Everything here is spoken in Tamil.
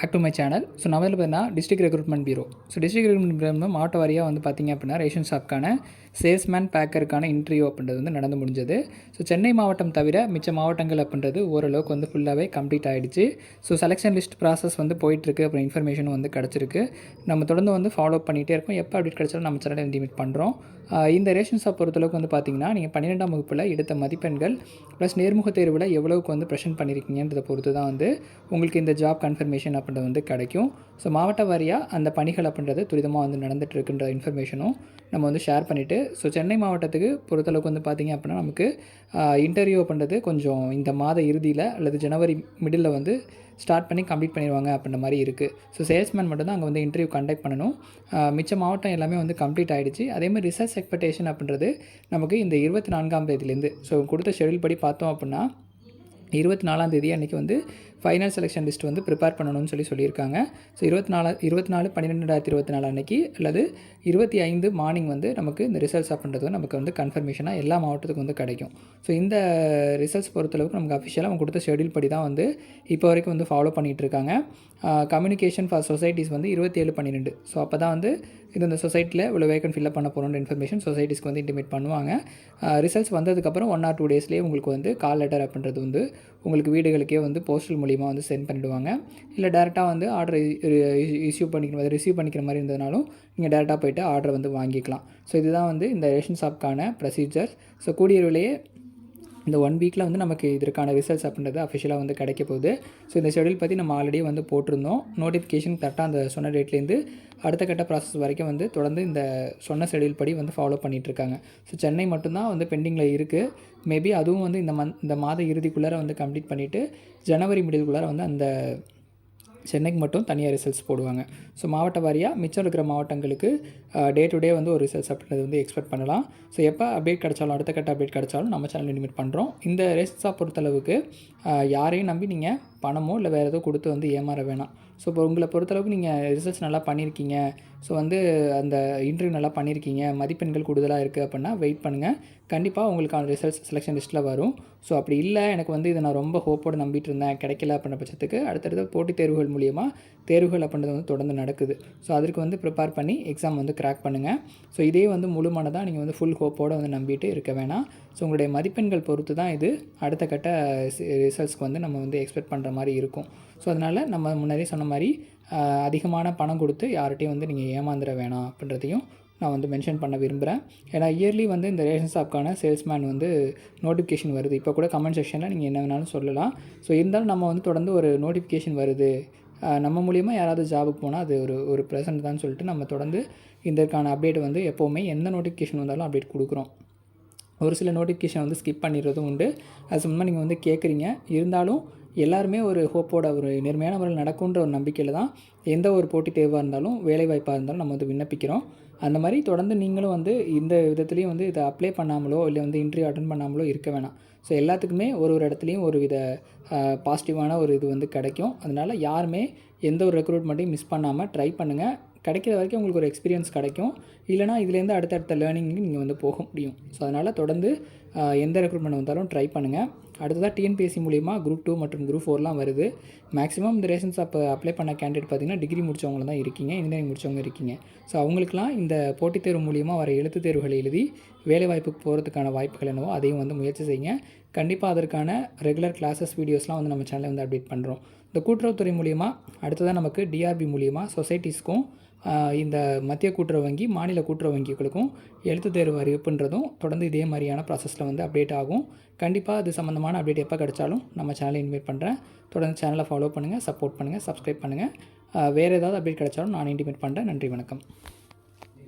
Back to my channel so நான் வந்து பார்த்தீங்கன்னா district recruitment bureau so district recruitment bureau மாவட்ட வாரியாக வந்து பார்த்திங்க அப்படின்னா ரேஷன் ஷாப்க்கான சேல்ஸ்மேன் பேக்கருக்கான இன்டர்வியூ அப்படின்றது வந்து நடந்து முடிஞ்சது. ஸோ சென்னை மாவட்டம் தவிர மிச்ச மாவட்டங்கள் அப்படின்றது ஓரளவுக்கு வந்து ஃபுல்லாகவே கம்ப்ளீட் ஆகிடுச்சு ஸோ செலெக்ஷன் லிஸ்ட் ப்ராசஸ் வந்து போயிட்டுருக்கு அப்புறம் இன்ஃபர்மேஷனும் வந்து கிடச்சிருக்கு. நம்ம தொடர்ந்து வந்து ஃபாலோ பண்ணிகிட்டே இருக்கோம். எப்போ அப்டேட் கிடச்சாலும் நம்ம சேனலை இன்டிமேட் பண்ணுறோம் இந்த ரேஷன் ஷாப் பொறுத்தளவுக்கு வந்து பார்த்திங்கன்னா நீங்கள் பன்னிரெண்டாம் வகுப்பில் எடுத்த மதிப்பெண்கள் ப்ளஸ் நேர்முக தேர்வில் எவ்வளவுக்கு வந்து ப்ரெஷன் பண்ணியிருக்கீங்கன்றதை பொறுத்து தான் வந்து உங்களுக்கு இந்த ஜாப் கன்ஃபர்மேஷன் அப்படின்றது வந்து கிடைக்கும். ஸோ மாவட்ட வாரியாக அந்த பணிகள் அப்படின்றது துரிதமாக வந்து நடந்துகிட்ருக்குன்ற இன்ஃபர்மேஷனும் நம்ம வந்து ஷேர் பண்ணிவிட்டு ஸோ சென்னை மாவட்டத்துக்கு பொறுத்தளவுக்கு வந்து பார்த்திங்க அப்படின்னா நமக்கு இன்டர்வியூ அப்படின்றது கொஞ்சம் இந்த மாத இறுதியில் அல்லது ஜனவரி மிடில் வந்து ஸ்டார்ட் பண்ணி கம்ப்ளீட் பண்ணிடுவாங்க அப்படின்ற மாதிரி இருக்குது ஸோ சேல்ஸ்மேன் மட்டும்தான் அங்கே வந்து இன்டர்வியூ கண்டக்ட் பண்ணணும். மிச்ச மாவட்டம் எல்லாமே வந்து கம்ப்ளீட் ஆகிடுச்சு அதேமாதிரி ரிசர்ச் எக்ஸ்பெக்டேஷன் அப்படின்றது நமக்கு இந்த இருபத்தி நான்காம் தேதியிலேருந்து ஸோ கொடுத்த ஷெடியூல் படி பார்த்தோம் அப்படின்னா இருபத்தி நாலாம் தேதி அன்றைக்கி வந்து ஃபைனல் செலெக்ஷன் லிஸ்ட் வந்து ப்ரிப்பேர் பண்ணணும்னு சொல்லி சொல்லியிருக்காங்க. ஸோ இருபத்தி நாலு இருபத்தி நாலு பன்னிரெண்டு ரெண்டாயிரத்தி இருபத்தி நாலு அன்றைக்கி அல்லது இருபத்தி ஐந்து மார்னிங் வந்து நமக்கு இந்த ரிசல்ட்ஸ் அப்படின்றது நமக்கு வந்து கன்ஃபர்மேஷனாக எல்லா மாவட்டத்துக்கும் வந்து கிடைக்கும். ஸோ இந்த ரிசல்ட்ஸ் பொறுத்தளவுக்கு நமக்கு அஃபிஷியலாக அவங்க கொடுத்த ஷெடியூல் படி தான் வந்து இப்போ வரைக்கும் வந்து ஃபாலோ பண்ணிகிட்டு இருக்காங்க. கம்யூனிகேஷன் ஃபார் சொசைட்டிஸ் வந்து இருபத்தி ஏழு பன்னிரெண்டு. ஸோ அப்போ தான் வந்து இது இந்த சொசைட்டியில் இவ்வளோ வேக்கன் ஃபில்அப் பண்ண போகிறோன்ற இன்ஃபர்மேஷன் சொசைட்டிஸ்க்கு வந்து இன்டிமேட் பண்ணுவாங்க. ரிசல்ட்ஸ் வந்ததுக்கப்புறம் ஒன் ஆர் டூ டேஸ்லேயே உங்களுக்கு வந்து கால் லெட்டர் அப்படின்றது வந்து உங்களுக்கு வீடுகளுக்கே வந்து போஸ்டல் மூலிமா வந்து சென்ட் பண்ணிவிடுவாங்க இல்லை டேரெக்டாக வந்து ஆர்டர் இஷ்யூ பண்ணிக்கிற மாதிரி ரிசீவ் பண்ணிக்கிற மாதிரி இருந்ததுனாலும் நீங்கள் டேரெக்டாக போய்ட்டு ஆர்டர் வந்து வாங்கிக்கலாம். ஸோ இதுதான் வந்து இந்த ரேஷன் ஷாப்க்கான ப்ரொசீஜர் ஸோ கூடிய விலையே இந்த ஒன் வீக்கில் வந்து நமக்கு இதற்கான ரிசல்ட்ஸ் அப்படின்றது அஃபிஷியலாக வந்து கிடைக்க போகுது. ஸோ இந்த ஷெடியூல் பற்றி நம்ம ஆல்ரெடி வந்து போட்டிருந்தோம். நோட்டிஃபிகேஷன் கரெக்டாக அந்த சொன்ன டேட்லேருந்து அடுத்த கட்ட ப்ராசஸ் வரைக்கும் வந்து தொடர்ந்து இந்த சொன்ன ஷெடியூல் படி வந்து ஃபாலோ பண்ணிகிட்ருக்காங்க ஸோ சென்னை மட்டும்தான் வந்து பெண்டிங்கில் இருக்குது மேபி அதுவும் வந்து இந்த மந்த் இந்த மாத இறுதிக்குள்ளார வந்து கம்ப்ளீட் பண்ணிவிட்டு ஜனவரி மிடில்குள்ளார வந்து அந்த சென்னைக்கு மட்டும் தனியாக ரிசல்ட்ஸ் போடுவாங்க. ஸோ மாவட்ட வாரியாக மிச்சம் இருக்கிற மாவட்டங்களுக்கு டே டு டே வந்து ஒரு ரிசல்ட்ஸ் அப்படின்றது வந்து எக்ஸ்பெக்ட் பண்ணலாம். ஸோ எப்போ அப்டேட் கிடச்சாலும் அடுத்த கட்ட அப்டேட் கிடச்சாலும் நம்ம சேனல் லிமிட் பண்ணுறோம் இந்த ரேசஸாக பொறுத்தளவுக்கு யாரையும் நம்பி நீங்கள் பணமோ இல்லை வேறு ஏதோ கொடுத்து வந்து ஏமாற வேணாம். ஸோ இப்போ உங்களை பொறுத்தளவுக்கு நீங்கள் ரிசல்ட்ஸ் நல்லா பண்ணியிருக்கீங்க. ஸோ வந்து அந்த இன்டர்வியூ நல்லா பண்ணியிருக்கீங்க. மதிப்பெண்கள் கூடுதலாக இருக்குது அப்படின்னா வெயிட் பண்ணுங்கள் கண்டிப்பாக உங்களுக்கான ரிசல்ட்ஸ் செலெக்ஷன் லிஸ்ட்டில் வரும். ஸோ அப்படி இல்லை எனக்கு வந்து இதை நான் ரொம்ப ஹோப்போடு நம்பிட்டு இருந்தேன். கிடைக்கல அப்படின்ற பட்சத்துக்கு அடுத்தடுத்த போட்டித் தேர்வுகள் மூலியமாக தேர்வுகள் அப்படின்றது வந்து தொடர்ந்து நடக்குது. ஸோ அதற்கு வந்து ப்ரிப்பேர் பண்ணி எக்ஸாம் வந்து கிராக் பண்ணுங்கள் ஸோ இதே வந்து முழுமனதாக நீங்கள் வந்து ஃபுல் ஹோப்போடு வந்து நம்பிட்டு இருக்க வேணாம். ஸோ உங்களுடைய மதிப்பெண்கள் பொறுத்து தான் இது அடுத்த கட்ட ரிசல்ட்ஸ்க்கு வந்து நம்ம வந்து எக்ஸ்பெக்ட் பண்ணுற மாதிரி இருக்கும். ஸோ அதனால் நம்ம முன்னாடியே சொன்ன மாதிரி அதிகமான பணம் கொடுத்து யார்கிட்டையும் வந்து நீங்கள் ஏமாந்துட வேணாம் அப்படின்றதையும் நான் வந்து மென்ஷன் பண்ண விரும்புகிறேன் ஏன்னா இயர்லி வந்து இந்த ரேஷன் ஷாப்க்கான சேல்ஸ்மேன் வந்து நோட்டிஃபிகேஷன் வருது. இப்போ கூட கமெண்ட் செக்ஷனில் நீங்கள் என்ன வேணாலும் சொல்லலாம். ஸோ இருந்தாலும் நம்ம வந்து தொடர்ந்து ஒரு நோட்டிஃபிகேஷன் வருது. நம்ம மூலியமாக யாராவது ஜாபுக்கு போனால் அது ஒரு ஒரு ப்ரெசன்ட் தான் சொல்லிட்டு நம்ம தொடர்ந்து இதற்கான அப்டேட் வந்து எப்போவுமே எந்த நோட்டிஃபிகேஷன் வந்தாலும் அப்டேட் கொடுக்குறோம். ஒரு சில நோட்டிஃபிகேஷன் வந்து ஸ்கிப் பண்ணிடுறதும் உண்டு. அது சம்மந்தமாக நீங்கள் வந்து கேட்குறீங்க இருந்தாலும் எல்லாருமே ஒரு ஹோப்போட ஒரு நேர்மையான முறையில் நடக்குன்ற ஒரு நம்பிக்கையில் தான் எந்த ஒரு போட்டி தேர்வாக இருந்தாலும் வேலைவாய்ப்பாக இருந்தாலும் நம்ம வந்து விண்ணப்பிக்கிறோம். அந்த மாதிரி தொடர்ந்து நீங்களும் வந்து இந்த விதத்துலேயும் வந்து இதை அப்ளை பண்ணாமலோ இல்லை வந்து இன்டர்வியூ அட்டன் பண்ணாமலோ இருக்க வேணாம். ஸோ எல்லாத்துக்குமே ஒரு ஒரு இடத்துலையும் ஒரு வித பாசிட்டிவான ஒரு இது வந்து கிடைக்கும். அதனால் யாருமே எந்த ஒரு ரெக்ரூட்மெண்ட்டையும் மிஸ் பண்ணாமல் ட்ரை பண்ணுங்கள் கிடைக்கிற வரைக்கும் உங்களுக்கு ஒரு எக்ஸ்பீரியன்ஸ் கிடைக்கும். இல்லைனா இதுலேருந்து அடுத்தடுத்த லேர்னிங்க்கு நீங்கள் வந்து போக முடியும். ஸோ அதனால் தொடர்ந்து எந்த ரெக்ரூட்மெண்ட் வந்தாலும் ட்ரை பண்ணுங்கள் அடுத்ததாக டிஎன்பிஎஸ்சி மூலிமா குரூப் டூ மற்றும் குரூப் ஃபோர்லாம் வருது. மேக்ஸிமம் இந்த ரேஷன்ஸ் அப்போ அப்ளை பண்ண கேண்டிடேட் பார்த்திங்கன்னா டிகிரி முடித்தவங்க தான் இருக்கீங்க. இன்ஜினியரிங் முடித்தவங்க இருக்கீங்க. ஸோ அவங்களுக்குலாம் இந்த இந்த போட்டித் தேர்வு மூலிமா வர எழுத்து தேர்வுகளை எழுதி வேலைவாய்ப்புக்கு போகிறதுக்கான வாய்ப்புகள் என்னவோ அதையும் வந்து முயற்சி செய்யுங்க. கண்டிப்பாக அதற்கான ரெகுலர் கிளாஸஸ் வீடியோஸ்லாம் வந்து நம்ம சேனலில் வந்து அப்டேட் பண்ணுறோம் இந்த கூட்டுறவுத்துறை மூலிமா அடுத்ததாக நமக்கு டிஆர்பி மூலிமா சொசைட்டிஸ்க்கும் இந்த மத்திய கூட்டுறவு வங்கி மாநில கூட்டுறவு வங்கிகளுக்கும் எழுத்து தேர்வு அறிவிப்புன்றதும் தொடர்ந்து இதே மாதிரியான ப்ராசஸில் வந்து அப்டேட் ஆகும். கண்டிப்பாக அது சம்மந்தமான அப்டேட் எப்போ கிடச்சாலும் நம்ம சேனலை இன்வைட் பண்ணுறேன் தொடர்ந்து சேனலை ஃபாலோ பண்ணுங்கள் சப்போர்ட் பண்ணுங்கள் சப்ஸ்கிரைப் பண்ணுங்கள் வேறு ஏதாவது அப்டேட் கிடச்சாலும் நான் இன்டிமேட் பண்ணுறேன் நன்றி வணக்கம்.